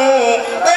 ಮಾಡು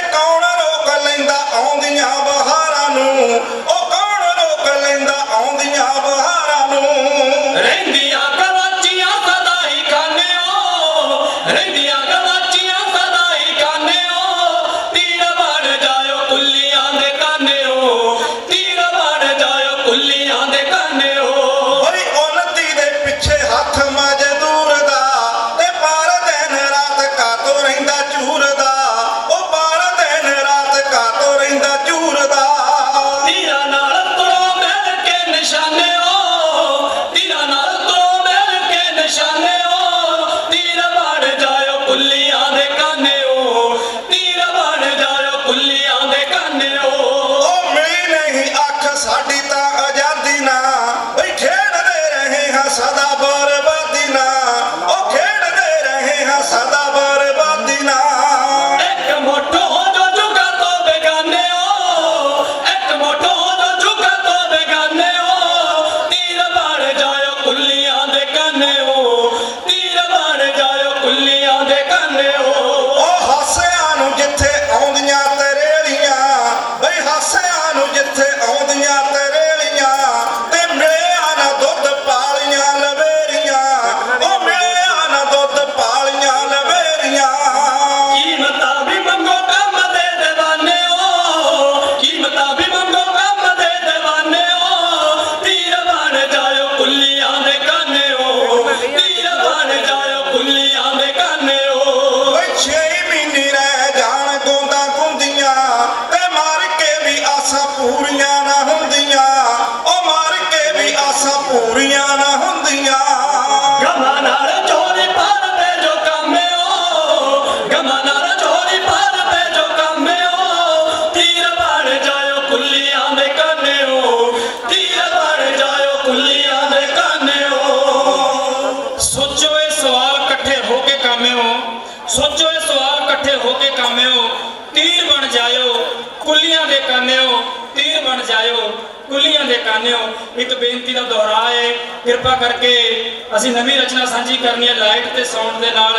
ਤੀਰ ਬਣ ਜਾਇਓ ਕੁੱਲੀਆਂ ਦੇ ਕਾਨਿਓ ਇੱਕ ਬੇਨਤੀ ਦਾ ਦੁਹਰਾ ਹੈ ਕਿਰਪਾ ਕਰਕੇ ਅਸੀਂ ਨਵੀਂ ਰਚਨਾ ਸਾਂਝੀ ਕਰਨੀ ਹੈ ਲਾਈਟ ਤੇ ਸਾਊਂਡ ਦੇ ਨਾਲ।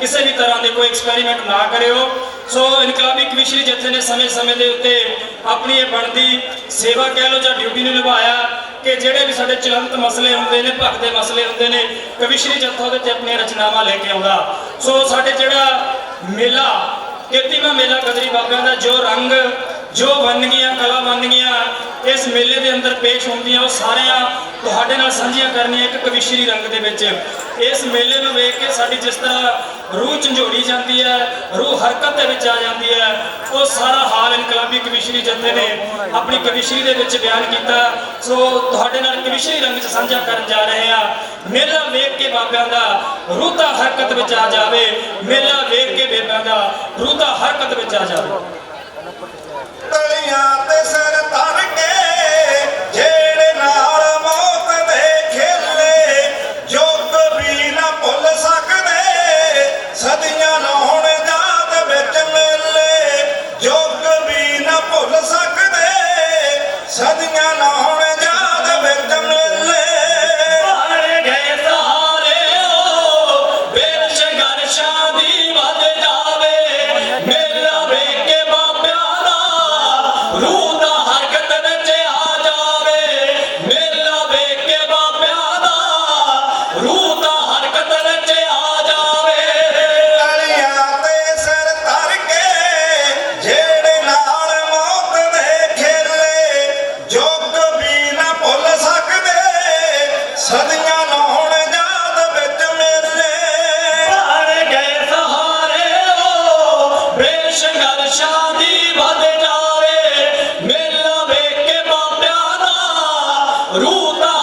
ਕਿਸੇ ਵੀ ਤਰ੍ਹਾਂ ਦੇ ਕੋਈ ਐਕਸਪੈਰੀਮੈਂਟ ਨਾ ਕਰਿਓ। ਸੋ ਇਨਕਲਾਬੀ ਕਮਿਸ਼ਨਰੀ ਜਥੇ ਨੇ ਸਮੇਂ-ਸਮੇਂ ਦੇ ਉੱਤੇ ਆਪਣੀ ਇਹ ਬਣਦੀ ਸੇਵਾ ਕਹਿ ਲੋ ਜਾਂ ਡਿਊਟੀ ਨੂੰ ਨਿਭਾਇਆ ਕਿ ਜਿਹੜੇ ਵੀ ਸਾਡੇ ਚਲੰਤ ਮਸਲੇ ਹੁੰਦੇ ਨੇ, ਭਗਤ ਦੇ ਮਸਲੇ ਹੁੰਦੇ ਨੇ ਕਵਿਸ਼ਰੀ ਜੱਥਾ ਉਹਦੇ ਤੇ ਆਪਣੀਆਂ ਰਚਨਾਵਾਂ ਲੈ ਕੇ ਆਉਂਦਾ। ਸੋ ਸਾਡੇ ਜਿਹੜਾ ਮੇਲਾ ਕਿਰਤੀਵਾ ਮੇਲਾ ਕਦਰੀ ਬਾਗਾਂ ਦਾ, ਜੋ ਰੰਗ ਜੋ ਵੰਨਗੀਆਂ ਕਲਾ ਵੰਨਗੀਆਂ ਇਸ ਮੇਲੇ ਦੇ ਅੰਦਰ ਪੇਸ਼ ਹੁੰਦੀਆਂ, ਉਹ ਸਾਰਿਆਂ ਤੁਹਾਡੇ ਨਾਲ ਸਾਂਝੀਆਂ ਕਰਨੀਆਂ ਇੱਕ ਕਵਿਸ਼ਰੀ ਰੰਗ ਦੇ ਵਿੱਚ। ਇਸ ਮੇਲੇ ਨੂੰ ਵੇਖ ਕੇ ਸਾਡੀ ਜਿਸ ਤਰ੍ਹਾਂ ਰੂਹ ਝੰਜੋੜੀ ਜਾਂਦੀ ਹੈ, ਰੂਹ ਹਰਕਤ ਦੇ ਵਿੱਚ ਆ ਜਾਂਦੀ ਹੈ, ਉਹ ਸਾਰਾ ਹਾਲ ਇਨਕਲਾਬੀ ਕਵਿਸ਼ਰੀ ਜੱਥੇ ਨੇ ਆਪਣੀ ਕਵਿਸ਼ਰੀ ਦੇ ਵਿੱਚ ਬਿਆਨ ਕੀਤਾ। ਸੋ ਤੁਹਾਡੇ ਨਾਲ ਕਵਿਸ਼ਰੀ ਰੰਗ 'ਚ ਸਾਂਝਾ ਕਰਨ ਜਾ ਰਹੇ ਆ ਮੇਲਾ ਵੇਖ ਕੇ ਬਾਬਿਆਂ ਦਾ ਰੂਹ ਤਾਂ ਹਰਕਤ ਵਿੱਚ ਆ ਜਾਵੇ, ਮੇਲਾ ਵੇਖ ਕੇ ਬੇਬਿਆਂ ਦਾ ਰੂਹ ਤਾਂ ਹਰਕਤ ਵਿੱਚ ਆ ਜਾਵੇ। ਤਲੀਆਂ ਤੇ ਸਿਰ ਧਰ ਕੇ Рута!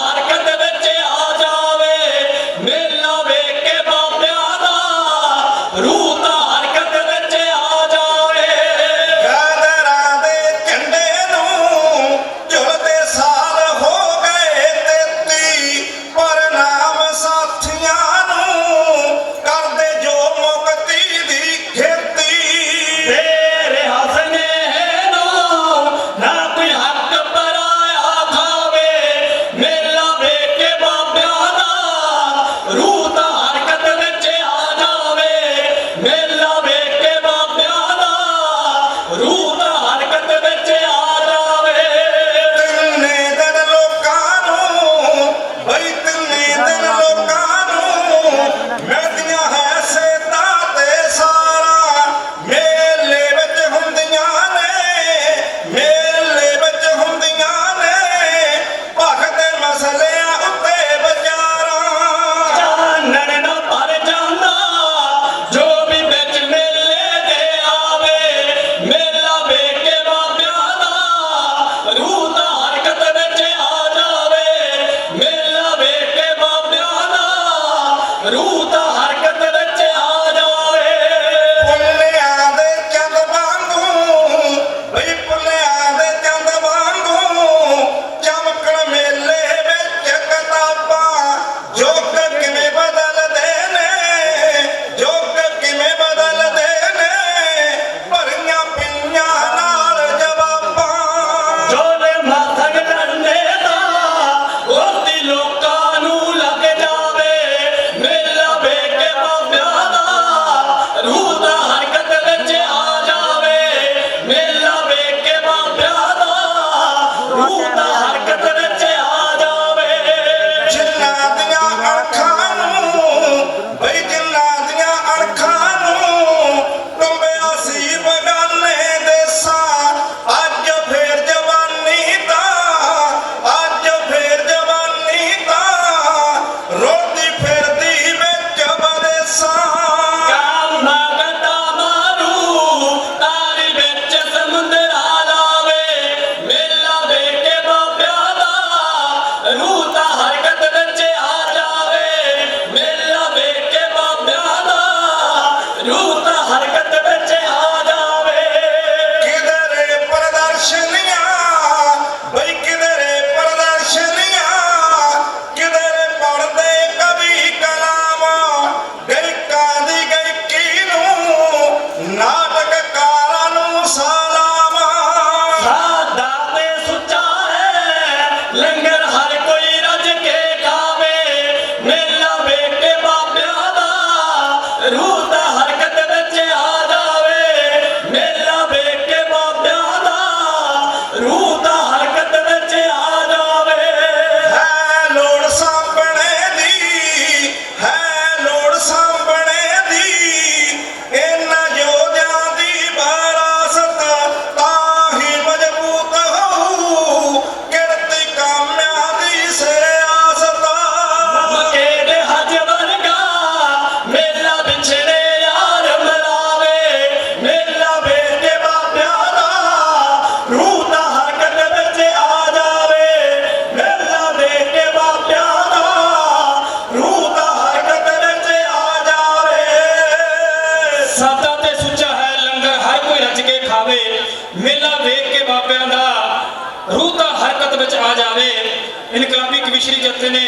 ਮਿਸ਼ਰੀ ਜੱਥੇ ਨੇ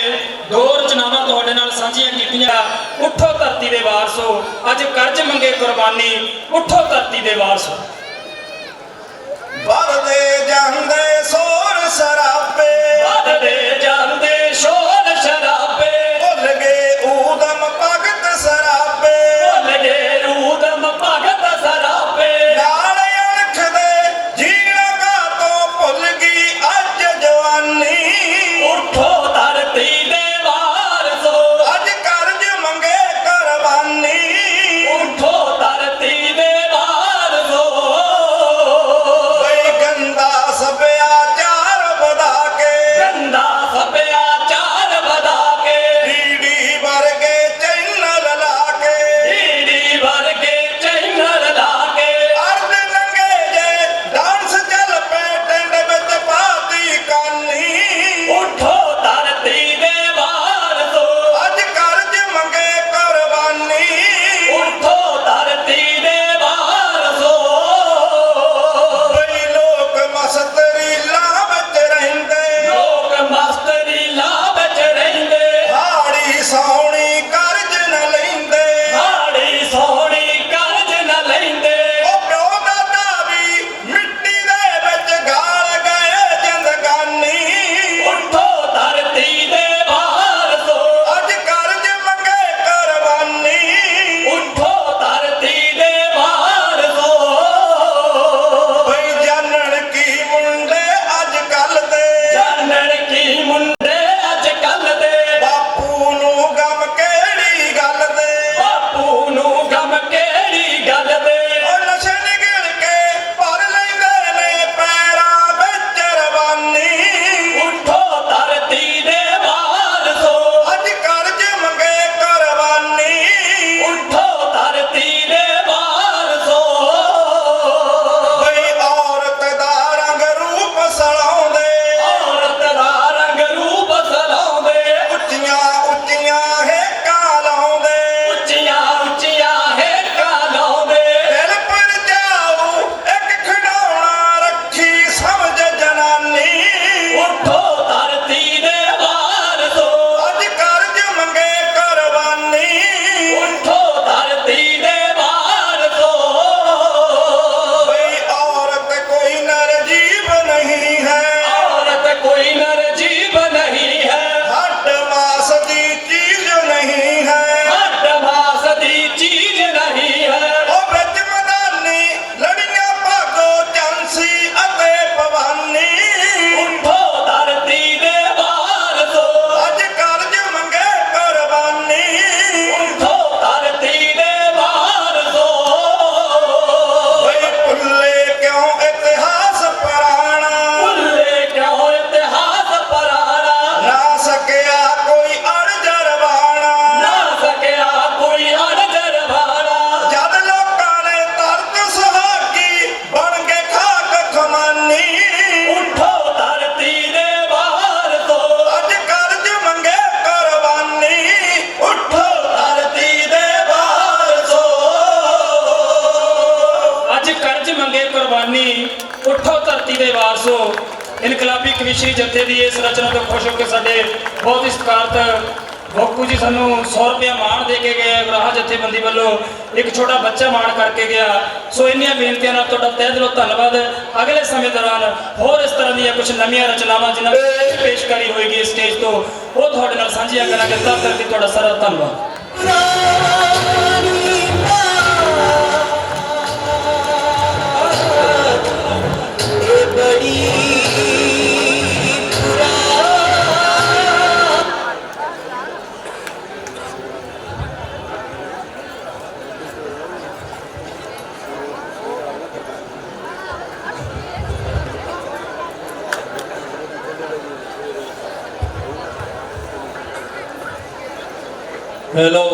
ਦੋ ਰਚਨਾਵਾਂ ਤੁਹਾਡੇ ਨਾਲ ਸਾਂਝੀਆਂ ਕੀਤੀਆਂ। ਉੱਠੋ ਧਰਤੀ ਦੇ ਵਾਰਸੋ, ਅੱਜ ਕਰਜ ਮੰਗੇ ਕੁਰਬਾਨੀ, ਉੱਠੋ ਧਰਤੀ ਦੇ ਵਾਰਸੋ। ਬਾਹਰ ਦੇ ਧਰਤੀ ਦੇ ਵਾਰਸੋ ਇਨਕਲਾਬੀ ਕਵਿਸ਼ਰੀ ਜਥੇ ਦੀ ਇਸ ਰਚਨਾ ਤੋਂ ਖੁਸ਼ ਹੋ ਕੇ ਸਾਡੇ ਬਹੁਤ ਹੀ ਸਤਿਕਾਰਤ ਬੋਕੂ ਜੀ ਸਾਨੂੰ 100 ਰੁਪਇਆ ਮਾਣ ਦੇ ਕੇ ਗਏ ਰਾਹ ਜਥੇਬੰਦੀ ਵੱਲੋਂ ਇੱਕ ਛੋਟਾ ਬੱਚਾ ਮਾਣ ਕਰਕੇ ਗਿਆ। ਸੋ ਇੰਨੀਆਂ ਬੇਨਤੀਆਂ ਨਾਲ ਤੁਹਾਡਾ ਤਹਿ ਦਿਲੋਂ ਧੰਨਵਾਦ। ਅਗਲੇ ਸਮੇਂ ਦੌਰਾਨ ਹੋਰ ਇਸ ਤਰ੍ਹਾਂ ਦੀਆਂ ਕੁਝ ਨਵੀਆਂ ਰਚਨਾਵਾਂ ਜਿਨ੍ਹਾਂ ਦੀ ਪੇਸ਼ਕਾਰੀ ਹੋਏਗੀ ਸਟੇਜ ਤੋਂ ਉਹ ਤੁਹਾਡੇ ਨਾਲ ਸਾਂਝੀਆਂ ਕਰਾਂਗੇ। ਤਦ ਤੱਕ ਤੁਹਾਡਾ ਸਾਰਾ ਧੰਨਵਾਦ। ਹੈਲੋ